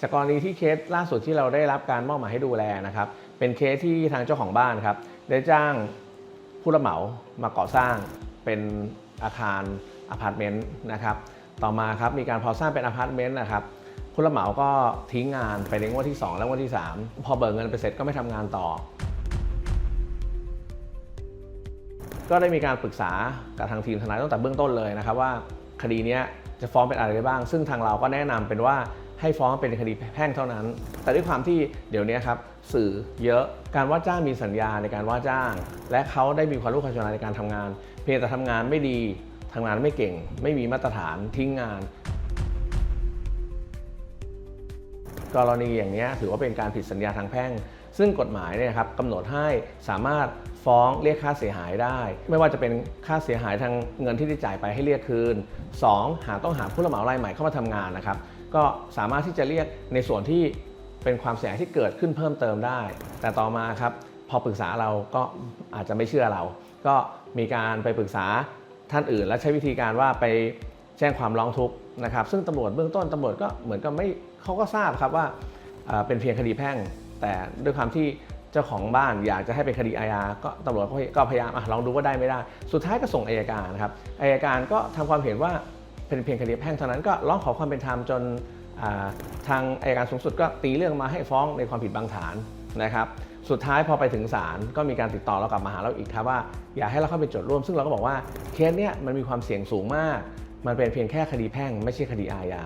จากกรณีที่เคสล่าสุดที่เราได้รับการมอบหมายให้ดูแลนะครับ เป็นเคสที่ทางเจ้าของบ้านครับ ได้จ้างผู้รับเหมามาก่อสร้างเป็นอาคารอพาร์ตเมนต์นะครับต่อมาครับมีการพอสร้างเป็นอพาร์ตเมนต์นะครับผู้รับเหมาก็ทิ้งงานไปในงวดที่ 2 และงวดที่ 3 พอเบิกเงินไปเสร็จก็ไม่ทำงานต่อ ก็ได้มีการปรึกษากับทางทีมทนายตั้งแต่เบื้องต้นเลยนะครับว่าคดีนี้จะฟ้องเป็นอะไรได้บ้าง ซึ่งทางเราก็แนะนำเป็นว่า ให้ฟ้องเป็นคดีแพ่งเท่านั้น แต่ด้วยความที่เดี๋ยวนี้ครับสื่อเยอะการว่าจ้างมีสัญญาในการว่าจ้าง และเขาได้มีความรู้ความชำนาญในการทำงาน เพียงแต่ทำงานไม่ดีทำงานไม่เก่ง ไม่มีมาตรฐานทิ้งงาน กรณีอย่างนี้ถือว่าเป็นการผิดสัญญาทางแพ่ง ซึ่งกฎหมายเนี่ยครับกำหนดให้สามารถฟ้องเรียกค่าเสียหายได้ ไม่ว่าจะเป็นค่าเสียหายทางเงินที่ได้จ่ายไปให้เรียกคืน 2. หากต้องหาผู้รับเหมารายใหม่เข้ามาทำงานนะครับก็สามารถที่จะเรียกในส่วนที่เป็นความเสียหายที่เกิดขึ้นเพิ่มเติมได้ แต่ต่อมาครับพอปรึกษาเราก็อาจจะไม่เชื่อเรา ก็มีการไปปรึกษาท่านอื่น และใช้วิธีการว่าไปแจ้งความร้องทุกข์นะครับ ซึ่งตำรวจเบื้องต้นตำรวจก็เหมือนกับไม่เขาก็ทราบครับว่าเป็นเพียงคดีแพ่ง แต่ด้วยความที่เจ้าของบ้านอยากจะให้เป็นคดีอาญาก็ตำรวจก็พยายามอลองดูว่าได้ไม่ได้ สุดท้ายก็ส่งอายการครับอายการก็ทำความเห็นว่าเป็นเพียงคดีแพ่งเท่านั้นก็ร้องขอความเป็นธรรมจนทางอายการสูงสุดก็ตีเรื่องมาให้ฟ้องในความผิดบางฐานนะครับสุดท้ายพอไปถึงศาลก็มีการติดต่อเรากลับมาหาเราอีกครับว่าอยากให้เราเข้าเป็นโจทย์ร่วม ซึ่งเราก็บอกว่าเคสเนี้ยมันมีความเสี่ยงสูงมาก มันเป็นเพียงแค่คดีแพ่ง ไม่ใช่คดีอาญา